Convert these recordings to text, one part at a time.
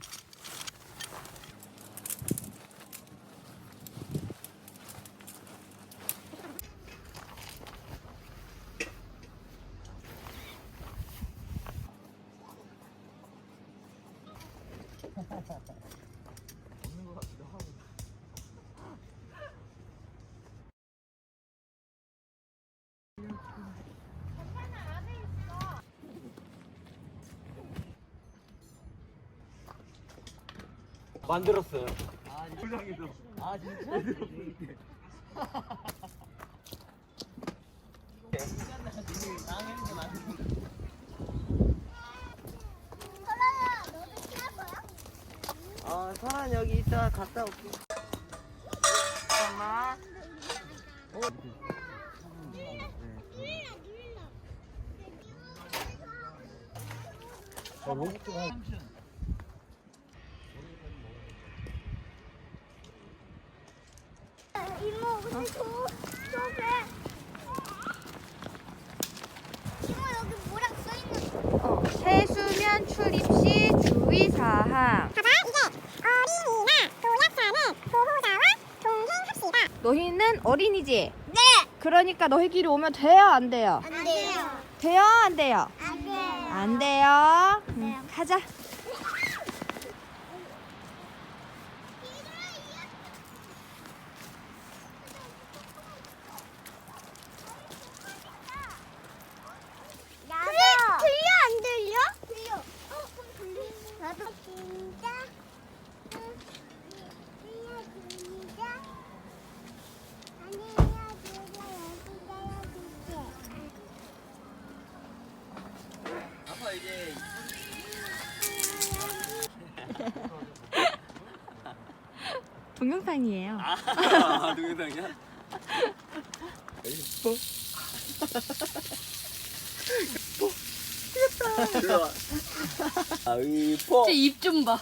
거 만들었어요. 아, 풀장에서. 아, 진짜? 어, 설아 여기 있다 갔다 올게. 잠깐만. 어? 자, 로봇가 이모 근데 저 저게 이모 여기 뭐랑 해수면 출입 시 주의사항. 봐봐 이게 어린이나 도약자는 보호자와 동행합시다 너희는 어린이지? 네 그러니까 너희끼리 오면 돼요, 안 돼요? 안 돼요 돼요, 안 돼요? 안 돼요 안 돼요. 음, 가자. 동영상이에요. 아 동영상이야? 예뻐? 예뻐 귀엽다 아 예뻐 입좀 봐.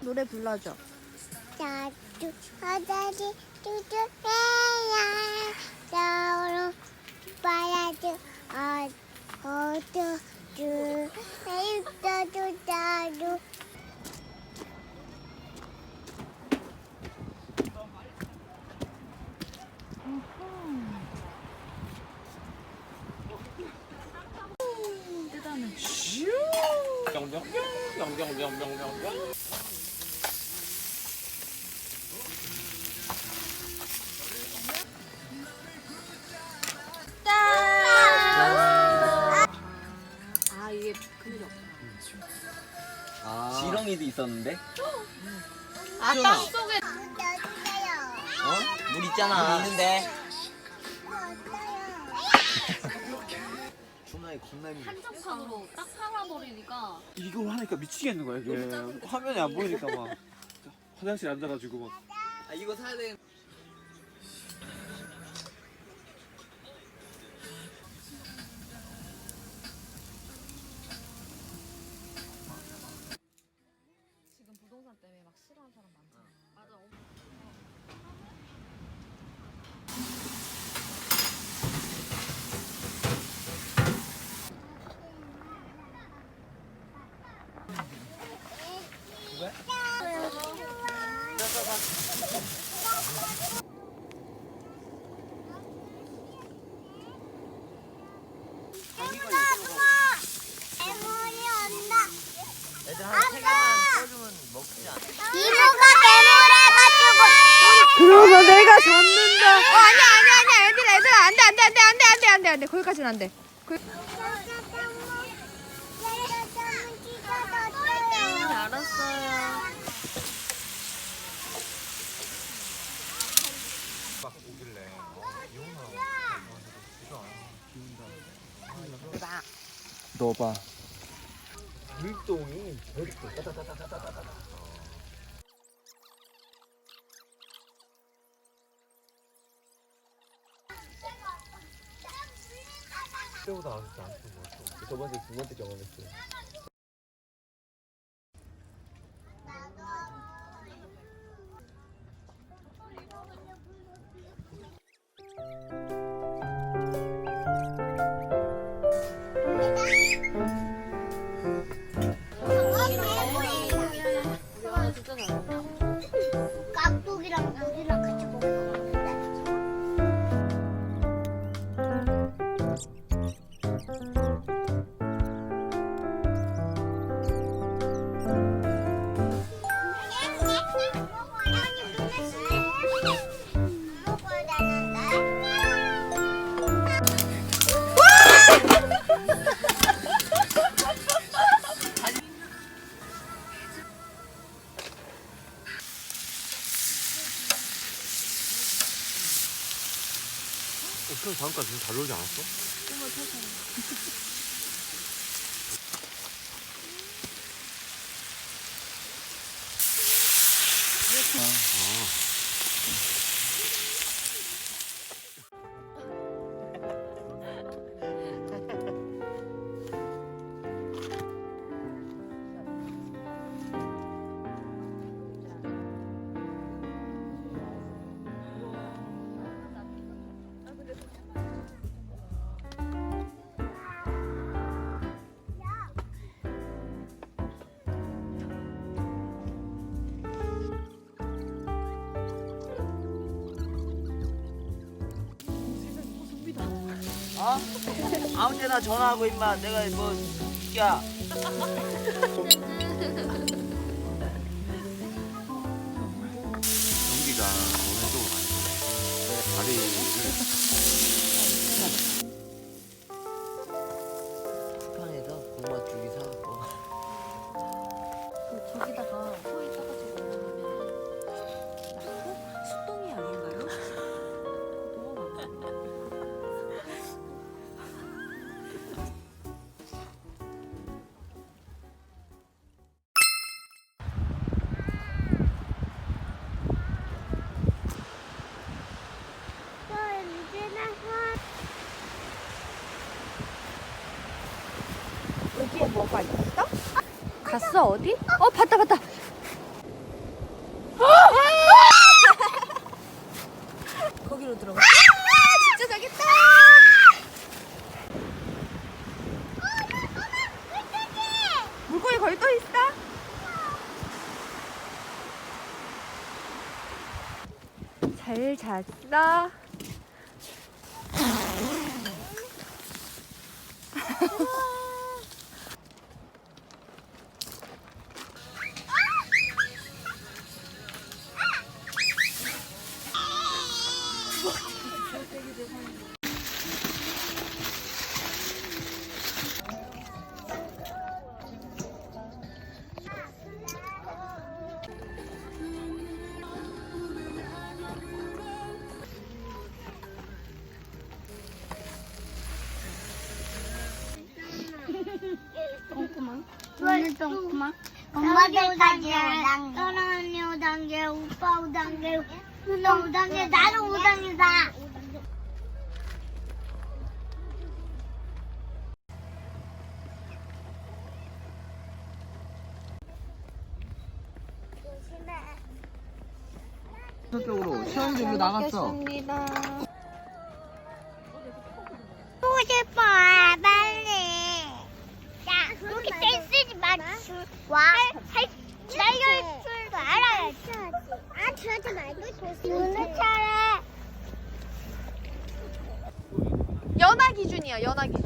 노래 불러줘. 자주 하다리 두두해야 서로 봐야지 어 어두 주 해유도도 자루 아 이게 그죠. 아 지렁이도 있었는데? 아 땅 속에 넣어주세요 어? 물 있잖아 물 있는데 준아이 겁나 힘들어 한정판으로 딱 팔아버리니까. 이걸 하니까 미치겠는 거야 이게. 화면이 안 보이니까 막. 화장실 앉아가지고 막. 아 이거 사야 돼지 애물이 온다 애들 한 세 개만 써주면 먹지 않아 이모가 매물해가지고 그러면 내가 잡는다. 어 아니야 아니야 아니야 애들 애들 안 돼 안 돼 안 돼 안 돼 안 돼 안돼 안돼 거기까지는 안돼. 알았어요. 넣어봐. 물동이 저렇게 따다다다다다다다 때보다 아직도 안 같아 저번에 두 번째 경험했어요 다음까지 좀잘 놀지 않았어? 어? 아무 때나 전화하고 임마 내가 뭐 야. 갔어 어디? 어 봤다 봤다. 거기로 들어가. 진짜 저기 있다. 물고기 거기 또 있어? 잘 잤어? 오늘도 그만. 엄마들 5단계, 떠나 언니 5단계, 오빠 5단계, 누나 5단계, 나는 5단계다. 저 쪽으로 시험적으로 나갔어 보고 싶어, 빨리. 야, 그렇게 떼쓰지 마. 와, 살, 날려줄 줄도 알아야지. 아, 저러지 말고 눈을 차례. 연하 기준이야 연하 기준.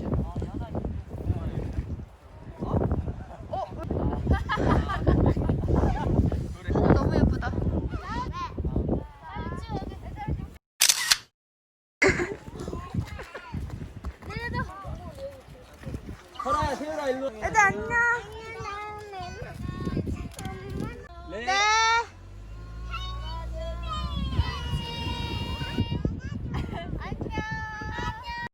ഇതെന്നാ